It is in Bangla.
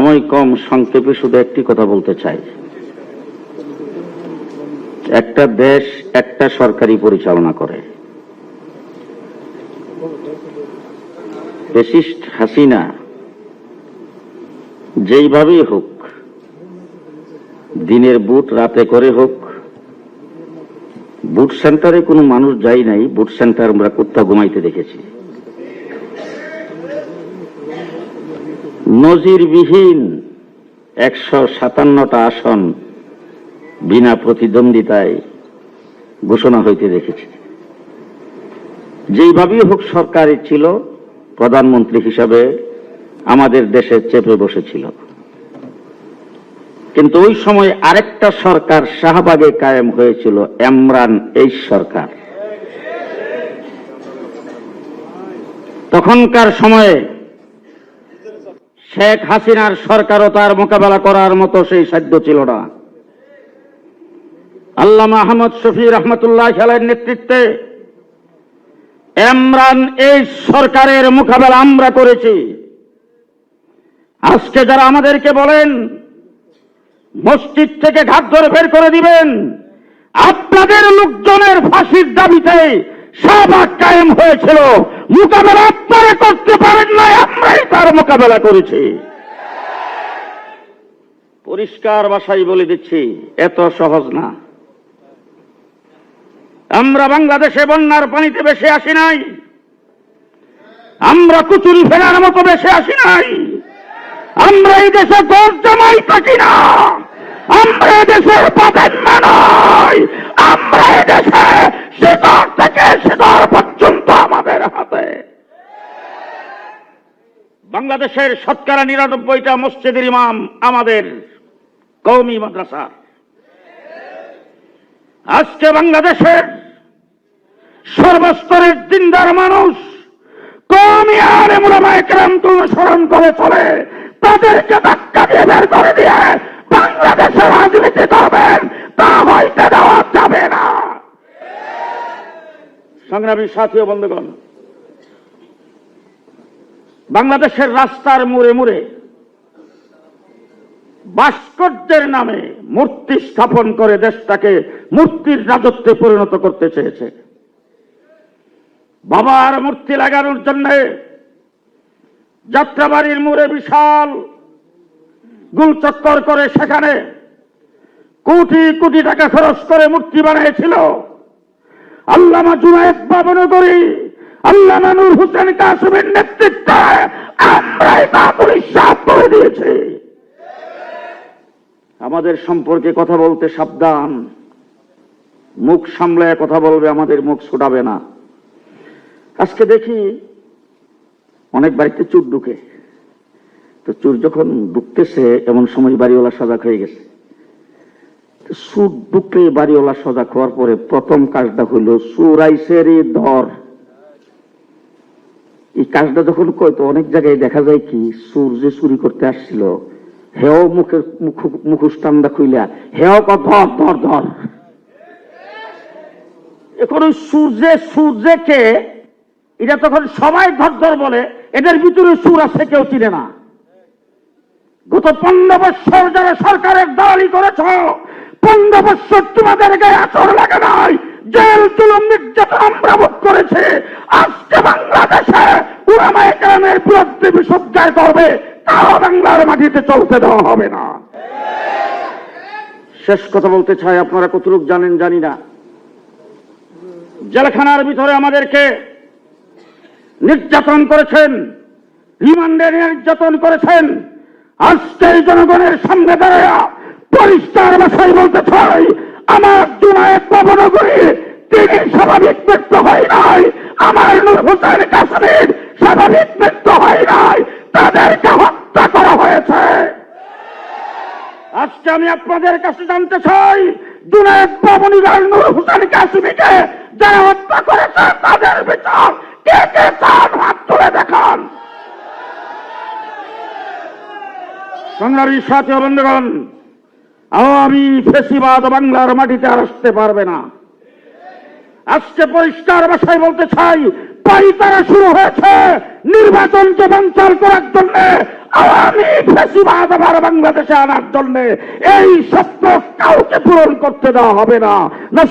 সময় কম, সংক্ষেপে শুধু একটি কথা বলতে চাই। একটা দেশ একটা সরকারি পরিচালনা করে। ফেসিস্ট হাসিনা যেইভাবেই হোক, দিনের বুট রাতে করে হোক, বুট সেন্টারে কোনো মানুষ যাই নাই, বুট সেন্টার আমরা কুত্তা ঘুমাইতে দেখেছি। নজিরবিহীন একশো সাতান্নটা আসন বিনা প্রতিদ্বন্দ্বিতায় ঘোষণা হইতে দেখেছি। যেইভাবেই হোক সরকারি ছিল, প্রধানমন্ত্রী হিসাবে আমাদের দেশে চেপে বসেছিল। কিন্তু ওই সময় আরেকটা সরকার শাহবাগে কায়েম হয়েছিল এমরান এই সরকার। তখনকার সময়ে শেখ হাসিনার সরকারও তার মোকাবেলা করার মতো সেই সাধ্য ছিল না। আল্লামা আহমদ শফি রহমতুল্লাহ খেলের নেতৃত্বে এমরান এই সরকারের মোকাবেলা আমরা করেছি। আজকে যারা আমাদেরকে বলেন, মসজিদ থেকে ঘাট ধরে বের করে দিবেন, আপনাদের লোকজনের ফাঁসির দাবিতে শাহবাগ কায়েম হয়েছিল। মোকাবেলা আপনারা করতে পারেন না আমরাই তার মোকাবেলা করেছি। পরিষ্কার ভাষায় বলে দিচ্ছি, এত সহজ না। আমরা বাংলাদেশে বন্যার পানিতে বেশি আসি নাই। আমরা কুচুরি ফেরার মতো বেশি আসি নাই। আমরা এই দেশে দোষ জমাই থাকি না। আমরা দেশের পাবেন নয়। আমরা দেশে শিকড় থেকে শিকড় পর্যন্ত আমাদের হাতে বাংলাদেশের শতকরা নিরানব্বইটা মসজিদের ইমাম আমাদের কৌমি মাদ্রাসা আজকে বাংলাদেশের সর্বস্তরের দিনদার মানুষ কমি আর অনুসরণ করে চলে, তাদেরকে ধাক্কা দিয়ে বের করে দিয়ে বাংলাদেশের রাজনীতি করবেন, তা হইতে দেওয়া যাবে না। সংগ্রামী সাথী বন্ধুগণ বাংলাদেশের রাস্তার মুড়ে মুড়ে ভাস্কর্যের নামে মূর্তি স্থাপন করে দেশটাকে মূর্তির রাজত্বে পরিণত করতে চেয়েছে। বাবার মূর্তি লাগানোর জন্য যাত্রাবাড়ির মোড়ে বিশাল গুলচক্কর করে সেখানে কোটি কোটি টাকা খরচ করে মূর্তি বানিয়েছিল। আল্লামা জুনায়েদ বাবনগরী আল্লামা নূর হোসেন কাসিমের নেতৃত্বে আমরাই তা পরিষ্কার করে দিয়েছি। আমাদের সম্পর্কে কথা বলতে সাবধান। মুখ সামলায় কথা বলবে, আমাদের মুখ ছুটাবে না। আজকে দেখি অনেক বাড়িতে চুর ঢুকে। তো চুর যখন ঢুকতেছে, এমন সময় বাড়িওয়ালা সজাগ হয়ে গেছে। সুর ঢুকলে বাড়িওয়ালা সজাগ হওয়ার পরে প্রথম কাজটা হইল সুর আইসে ধর এই কাজটা যখন কয়, তো অনেক জায়গায় দেখা যায় কি, সুর যে চুরি করতে আসছিল, হেও মুখের মুখ মুখস্টানটা খুইলা, হেও ক ধর ধর ধর। এখন ওই সূর্যে সূর্যকে এটা তখন সবাই ধর ধর বলে, এদের ভিতরে সুর আছে, কেউ চিনে না। গত পনেরো বৎসর যারা সরকারের দালালি করেছ, পনেরো বৎসর তোমাদের গায়ে আচর লাগে নাই জেল জুলুম নির্যাতন আমরা ভোগ করেছে আজকে বাংলাদেশে উড়ামায় গ্রামের বিরুদ্ধে করবে তাও বাংলার মাটিতে চলতে দেওয়া হবে না। শেষ কথা বলতে চাই, আপনারা কতটুক জানেন জানি না। জেলখানার ভিতরে আমাদেরকে নির্যাতন করেছেন, রিমান্ডে নির্যাতন করেছেন আজকের জনগণের সামনে দাঁড়ায় পরিষ্কার ভাষায় বলতে চাই আমার জুনায়দ পাবনগরী তিনি স্বাভাবিক মৃত্যু হয় নাই আমার নূর হোসেন কাশ্মীর স্বাভাবিক মৃত্যু হয় নাই তাদেরকে হত্যা করা হয়েছে আজকে আমি আপনাদের কাছে জানতে চাই কাশ্মীরকে যারা হত্যা করেছে, তাদের বিচার কে কে চান? হাত তুলে দেখান। সাথী বন্ধুগণ, আওয়ামী ফেসিবাদ বাংলার মাটিতে আর আসতে পারবে না। আজকে পরিষ্কার ভাষায় বলতে চাই, পাইতারা শুরু হয়েছে নির্বাচনকে বাঞ্চাল করার জন্য। আবার বাংলাদেশে আনার জন্য এই সত্য কাউকে পূরণ করতে দেওয়া হবে না না।